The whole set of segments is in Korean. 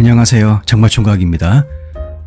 안녕하세요. 정말총각입니다.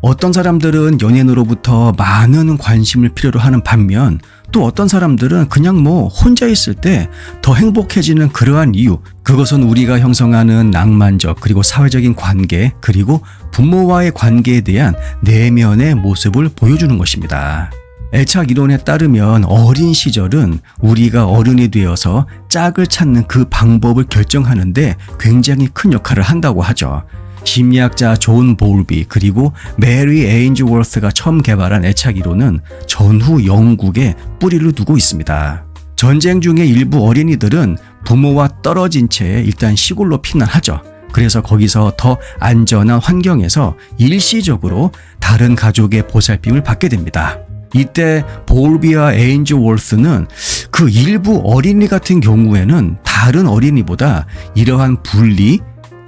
어떤 사람들은 연예인으로부터 많은 관심을 필요로 하는 반면 또 어떤 사람들은 그냥 뭐 혼자 있을 때 더 행복해지는 그러한 이유 그것은 우리가 형성하는 낭만적 그리고 사회적인 관계 그리고 부모와의 관계에 대한 내면의 모습을 보여주는 것입니다. 애착 이론에 따르면 어린 시절은 우리가 어른이 되어서 짝을 찾는 그 방법을 결정하는데 굉장히 큰 역할을 한다고 하죠. 심리학자 존 볼비 그리고 메리 에인즈월스가 처음 개발한 애착 이론은 전후 영국에 뿌리를 두고 있습니다. 전쟁 중에 일부 어린이들은 부모와 떨어진 채 일단 시골로 피난하죠. 그래서 거기서 더 안전한 환경에서 일시적으로 다른 가족의 보살핌을 받게 됩니다. 이때 볼비와 에인즈 월스는 그 일부 어린이 같은 경우에는 다른 어린이보다 이러한 분리,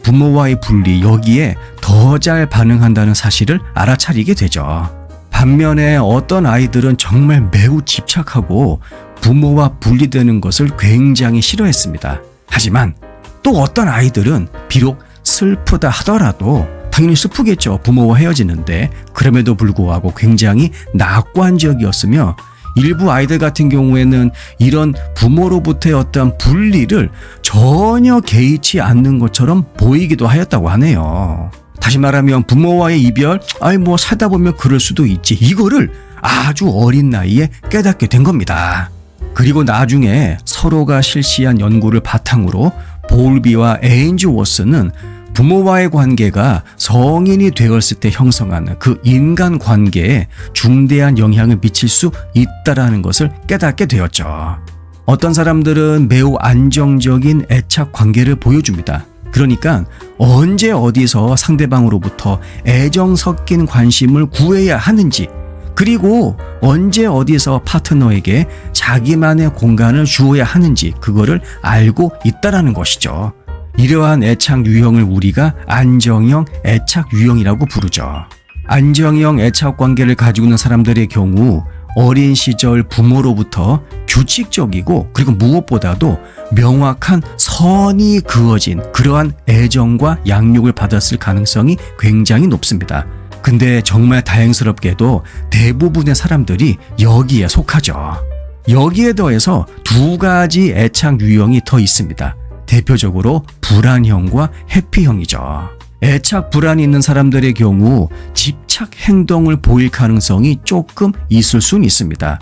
부모와의 분리 여기에 더 잘 반응한다는 사실을 알아차리게 되죠. 반면에 어떤 아이들은 정말 매우 집착하고 부모와 분리되는 것을 굉장히 싫어했습니다. 하지만 또 어떤 아이들은 비록 슬프다 하더라도 당연히 슬프겠죠. 부모와 헤어지는데 그럼에도 불구하고 굉장히 낙관적이었으며 일부 아이들 같은 경우에는 이런 부모로부터의 어떤 분리를 전혀 개의치 않는 것처럼 보이기도 하였다고 하네요. 다시 말하면 부모와의 이별, 아이 뭐 살다 보면 그럴 수도 있지. 이거를 아주 어린 나이에 깨닫게 된 겁니다. 그리고 나중에 서로가 실시한 연구를 바탕으로 볼비와 에인즈 워스는 부모와의 관계가 성인이 되었을 때 형성하는 그 인간 관계에 중대한 영향을 미칠 수 있다라는 것을 깨닫게 되었죠. 어떤 사람들은 매우 안정적인 애착 관계를 보여줍니다. 그러니까 언제 어디서 상대방으로부터 애정 섞인 관심을 구해야 하는지 그리고 언제 어디서 파트너에게 자기만의 공간을 주어야 하는지 그거를 알고 있다라는 것이죠. 이러한 애착 유형을 우리가 안정형 애착 유형이라고 부르죠. 안정형 애착 관계를 가지고 있는 사람들의 경우 어린 시절 부모로부터 규칙적이고 그리고 무엇보다도 명확한 선이 그어진 그러한 애정과 양육을 받았을 가능성이 굉장히 높습니다. 근데 정말 다행스럽게도 대부분의 사람들이 여기에 속하죠. 여기에 더해서 두 가지 애착 유형이 더 있습니다. 대표적으로 불안형과 해피형이죠. 애착 불안이 있는 사람들의 경우 집착 행동을 보일 가능성이 조금 있을 수는 있습니다.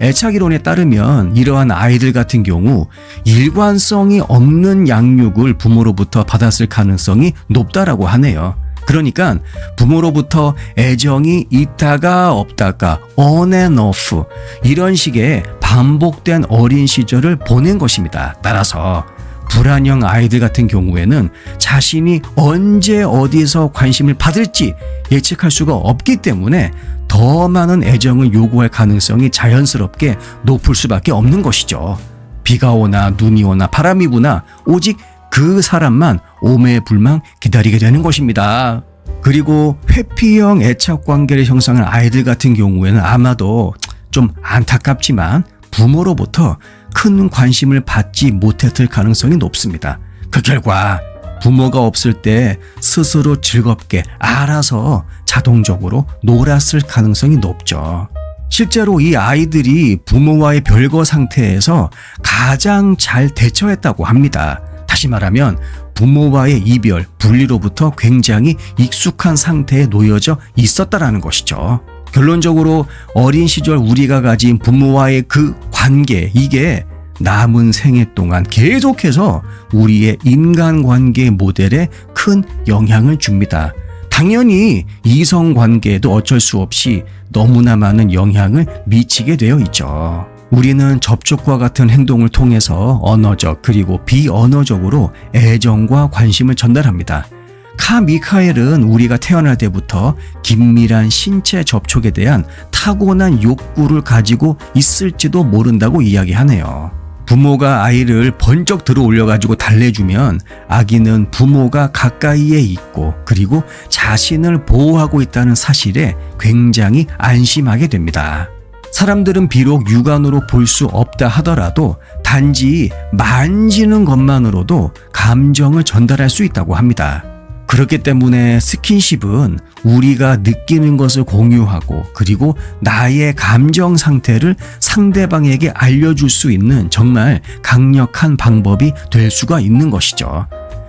애착 이론에 따르면 이러한 아이들 같은 경우 일관성이 없는 양육을 부모로부터 받았을 가능성이 높다라고 하네요. 그러니까 부모로부터 애정이 있다가 없다가 on and off 이런 식의 반복된 어린 시절을 보낸 것입니다. 따라서 불안형 아이들 같은 경우에는 자신이 언제 어디서 관심을 받을지 예측할 수가 없기 때문에 더 많은 애정을 요구할 가능성이 자연스럽게 높을 수밖에 없는 것이죠. 비가 오나 눈이 오나 바람이 부나 오직 그 사람만 오매불망 기다리게 되는 것입니다. 그리고 회피형 애착 관계를 형성한 아이들 같은 경우에는 아마도 좀 안타깝지만 부모로부터 큰 관심을 받지 못했을 가능성이 높습니다. 그 결과 부모가 없을 때 스스로 즐겁게 알아서 자동적으로 놀았을 가능성이 높죠. 실제로 이 아이들이 부모와의 별거 상태에서 가장 잘 대처했다고 합니다. 다시 말하면 부모와의 이별, 분리로부터 굉장히 익숙한 상태에 놓여져 있었다라는 것이죠. 결론적으로 어린 시절 우리가 가진 부모와의 그 관계, 이게 남은 생애 동안 계속해서 우리의 인간관계 모델에 큰 영향을 줍니다. 당연히 이성 관계에도 어쩔 수 없이 너무나 많은 영향을 미치게 되어 있죠. 우리는 접촉과 같은 행동을 통해서 언어적 그리고 비언어적으로 애정과 관심을 전달합니다. 카 미카엘은 우리가 태어날 때부터 긴밀한 신체 접촉에 대한 타고난 욕구를 가지고 있을지도 모른다고 이야기하네요. 부모가 아이를 번쩍 들어 올려가지고 달래주면 아기는 부모가 가까이에 있고 그리고 자신을 보호하고 있다는 사실에 굉장히 안심하게 됩니다. 사람들은 비록 육안으로 볼 수 없다 하더라도 단지 만지는 것만으로도 감정을 전달할 수 있다고 합니다. 그렇기 때문에 스킨십은 우리가 느끼는 것을 공유하고 그리고 나의 감정 상태를 상대방에게 알려줄 수 있는 정말 강력한 방법이 될 수가 있는 것이죠.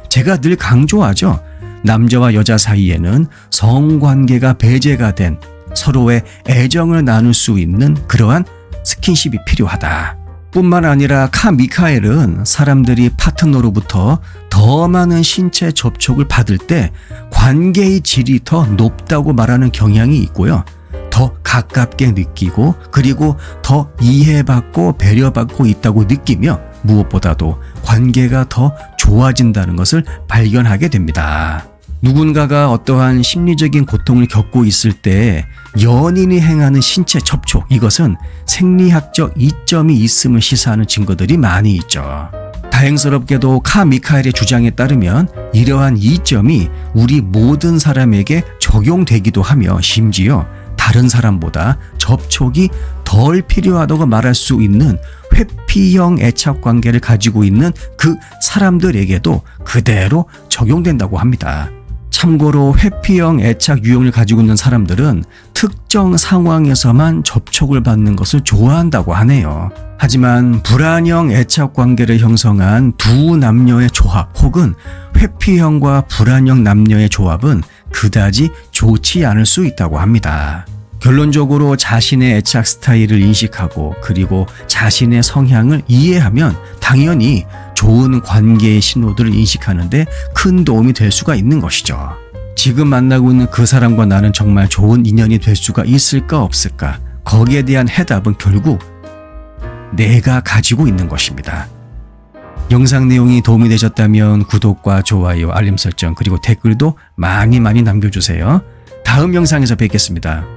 제가 늘 강조하죠. 남자와 여자 사이에는 성관계가 배제가 된 서로의 애정을 나눌 수 있는 그러한 스킨십이 필요하다. 뿐만 아니라 카 미카엘은 사람들이 파트너로부터 더 많은 신체 접촉을 받을 때 관계의 질이 더 높다고 말하는 경향이 있고요. 더 가깝게 느끼고 그리고 더 이해받고 배려받고 있다고 느끼며 무엇보다도 관계가 더 좋아진다는 것을 발견하게 됩니다. 누군가가 어떠한 심리적인 고통을 겪고 있을 때 연인이 행하는 신체 접촉 이것은 생리학적 이점이 있음을 시사하는 증거들이 많이 있죠. 다행스럽게도 카 미카엘의 주장에 따르면 이러한 이점이 우리 모든 사람에게 적용되기도 하며 심지어 다른 사람보다 접촉이 덜 필요하다고 말할 수 있는 회피형 애착 관계를 가지고 있는 그 사람들에게도 그대로 적용된다고 합니다. 참고로 회피형 애착 유형을 가지고 있는 사람들은 특정 상황에서만 접촉을 받는 것을 좋아한다고 하네요. 하지만 불안형 애착 관계를 형성한 두 남녀의 조합 혹은 회피형과 불안형 남녀의 조합은 그다지 좋지 않을 수 있다고 합니다. 결론적으로 자신의 애착 스타일을 인식하고 그리고 자신의 성향을 이해하면 당연히 좋은 관계의 신호들을 인식하는데 큰 도움이 될 수가 있는 것이죠. 지금 만나고 있는 그 사람과 나는 정말 좋은 인연이 될 수가 있을까 없을까? 거기에 대한 해답은 결국 내가 가지고 있는 것입니다. 영상 내용이 도움이 되셨다면 구독과 좋아요, 알림 설정, 그리고 댓글도 많이 많이 남겨주세요. 다음 영상에서 뵙겠습니다.